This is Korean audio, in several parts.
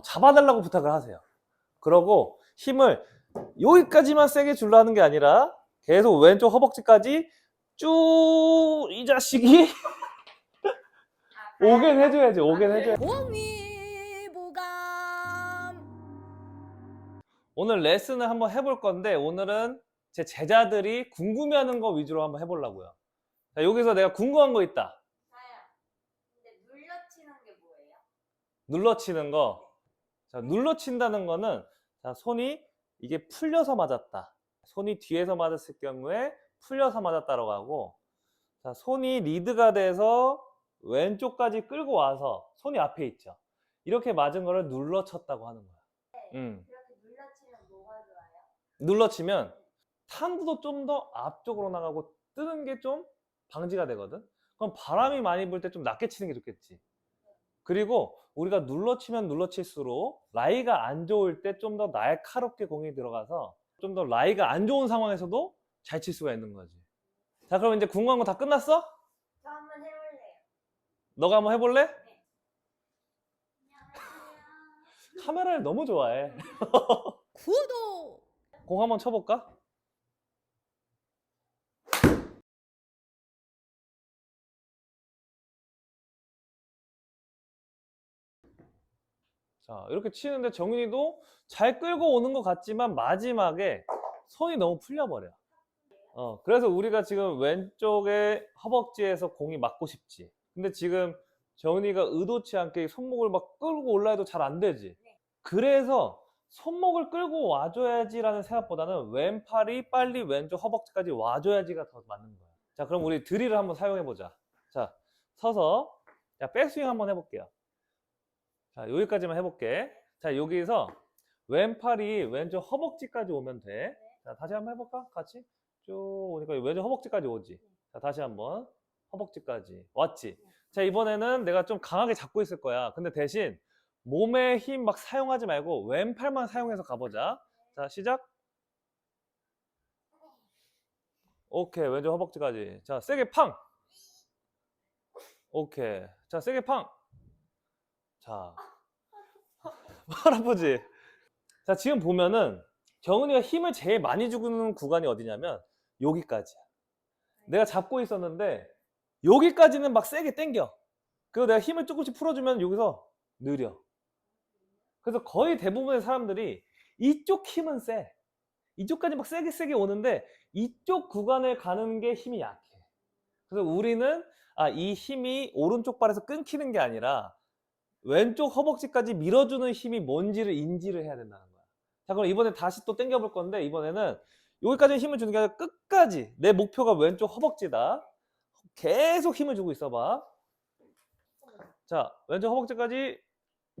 어, 잡아달라고 부탁을 하세요. 그러고 힘을 여기까지만 세게 주려는 게 아니라 계속 왼쪽 허벅지까지 쭉 이 자식이 오겐 해줘야지. 오겐 해줘야지. 공위부감 오늘 레슨을 한번 해볼 건데 오늘은 제 제자들이 궁금해하는 거 위주로 한번 해보려고요. 자, 여기서 내가 궁금한 거 있다. 나야. 근데 눌려치는 게 뭐예요? 눌러치는 거. 자, 눌러 친다는 거는 자, 손이 이게 풀려서 맞았다. 손이 뒤에서 맞았을 경우에 풀려서 맞았다라고 하고 자, 손이 리드가 돼서 왼쪽까지 끌고 와서 손이 앞에 있죠. 이렇게 맞은 거를 눌러 쳤다고 하는 거야. 음. 그렇게 눌려치면 뭐가 좋아요? 눌러 치면 탄두도 좀 더 앞쪽으로 나가고 뜨는 게 좀 방지가 되거든. 그럼 바람이 많이 불 때 좀 낮게 치는 게 좋겠지. 그리고 우리가 눌러치면 눌러칠수록 라이가 안 좋을 때 좀 더 날카롭게 공이 들어가서 좀 더 라이가 안 좋은 상황에서도 잘 칠 수가 있는 거지. 자, 그럼 이제 궁금한 거 다 끝났어? 저 한번 해볼래요. 너가 한번 해볼래? 안녕하세요. 카메라를 너무 좋아해. 구독 공 한번 쳐볼까? 자, 이렇게 치는데 정윤이도 잘 끌고 오는 것 같지만 마지막에 손이 너무 풀려버려. 어, 그래서 우리가 지금 왼쪽에 허벅지에서 공이 맞고 싶지. 근데 지금 정윤이가 의도치 않게 손목을 막 끌고 올라 해도 잘 안 되지. 그래서 손목을 끌고 와줘야지라는 생각보다는 왼팔이 빨리 왼쪽 허벅지까지 와줘야지가 더 맞는 거야. 자, 그럼 우리 드릴을 한번 사용해 보자. 자, 서서 자, 백스윙 한번 해볼게요. 자, 여기까지만 해볼게. 자, 여기서 왼팔이 왼쪽 허벅지까지 오면 돼. 자, 다시 한번 해볼까? 같이 쭉 오니까 왼쪽 허벅지까지 오지. 자, 다시 한번 허벅지까지 왔지. 자, 이번에는 내가 좀 강하게 잡고 있을 거야. 근데 대신 몸에 힘막 사용하지 말고 왼팔만 사용해서 가보자. 자, 시작. 오케이, 왼쪽 허벅지까지. 자, 세게 팡. 오케이. 자, 세게 팡. 자, 팔 아프지? 자, 지금 보면은 경은이가 힘을 제일 많이 주는 구간이 어디냐면 여기까지야. 내가 잡고 있었는데 여기까지는 막 세게 당겨. 그리고 내가 힘을 조금씩 풀어주면 여기서 느려. 그래서 거의 대부분의 사람들이 이쪽 힘은 세. 이쪽까지 막 세게 세게 오는데 이쪽 구간을 가는 게 힘이 약해. 그래서 우리는 아, 이 힘이 오른쪽 발에서 끊기는 게 아니라 왼쪽 허벅지까지 밀어주는 힘이 뭔지를 인지를 해야 된다는 거야. 자, 그럼 이번에 다시 또 당겨볼 건데 이번에는 여기까지 힘을 주는 게 아니라 끝까지 내 목표가 왼쪽 허벅지다. 계속 힘을 주고 있어봐. 자, 왼쪽 허벅지까지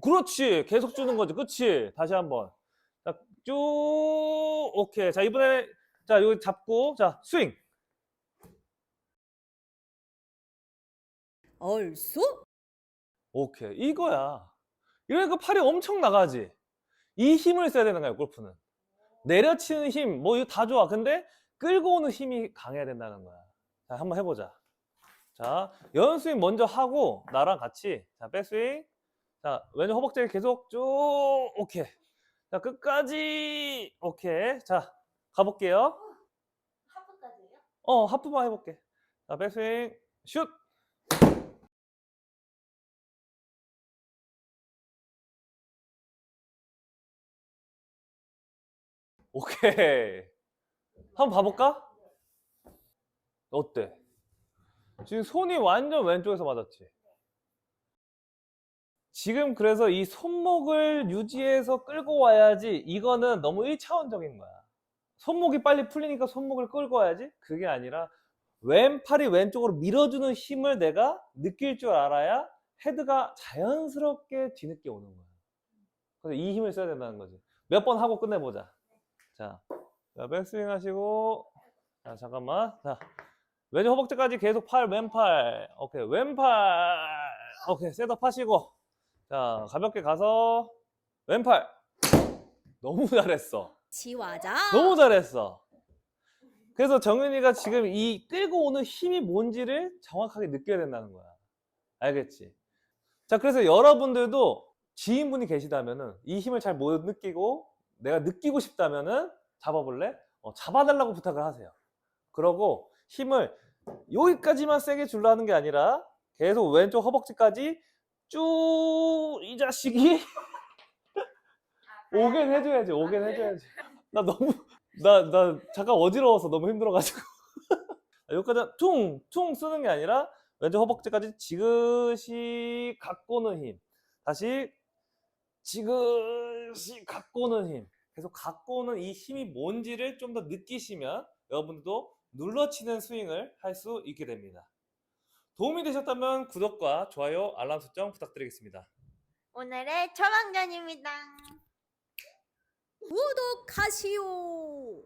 그렇지. 계속 주는 거지. 그치? 다시 한번. 자, 쭉. 오케이. 자, 이번에, 자, 여기 잡고, 자, 스윙. 얼쑤 오케이. 이거야. 이러니까 팔이 엄청 나가지. 이 힘을 써야 되는 거야, 골프는. 내려치는 힘, 뭐, 이거 다 좋아. 근데 끌고 오는 힘이 강해야 된다는 거야. 자, 한번 해보자. 자, 연스윙 먼저 하고, 나랑 같이. 자, 백스윙. 자, 왼쪽 허벅지 계속 쭉, 오케이. 자, 끝까지, 오케이. 자, 가볼게요. 하프까지예요? 어, 하프만 해볼게. 자, 백스윙, 슛! 오케이. 한번 봐볼까? 어때? 지금 손이 완전 왼쪽에서 맞았지? 지금 그래서 이 손목을 유지해서 끌고 와야지 이거는 너무 1차원적인 거야. 손목이 빨리 풀리니까 손목을 끌고 와야지? 그게 아니라 왼팔이 왼쪽으로 밀어주는 힘을 내가 느낄 줄 알아야 헤드가 자연스럽게 뒤늦게 오는 거야. 그래서 이 힘을 써야 된다는 거지. 몇 번 하고 끝내보자. 자, 자 백스윙 하시고, 자, 잠깐만. 자, 왼쪽 허벅지까지 계속 팔, 왼팔. 오케이, 왼팔. 오케이, 셋업 하시고. 자, 가볍게 가서, 왼팔. 너무 잘했어. 치와자 너무 잘했어. 그래서 정윤이가 지금 이 끌고 오는 힘이 뭔지를 정확하게 느껴야 된다는 거야. 알겠지? 자, 그래서 여러분들도 지인분이 계시다면은 이 힘을 잘 못 느끼고 내가 느끼고 싶다면은 잡아볼래? 어, 잡아달라고 부탁을 하세요. 그러고 힘을 여기까지만 세게 주려는 게 아니라 계속 왼쪽 허벅지까지 쭉 이 자식이 오겐 해줘야지 오겐 해줘야지. 나 너무 나 나 잠깐 어지러워서 너무 힘들어가지고. 여기까지 퉁퉁 쓰는 게 아니라 왼쪽 허벅지까지 지그시 갖고는 힘. 다시 지그시 갖고는 힘 계속 갖고는 이 힘이 뭔지를 좀 더 느끼시면 여러분들도 눌러치는 스윙을 할 수 있게 됩니다 도움이 되셨다면 구독과 좋아요 알람 설정 부탁드리겠습니다 오늘의 처방전입니다. 구독하시오.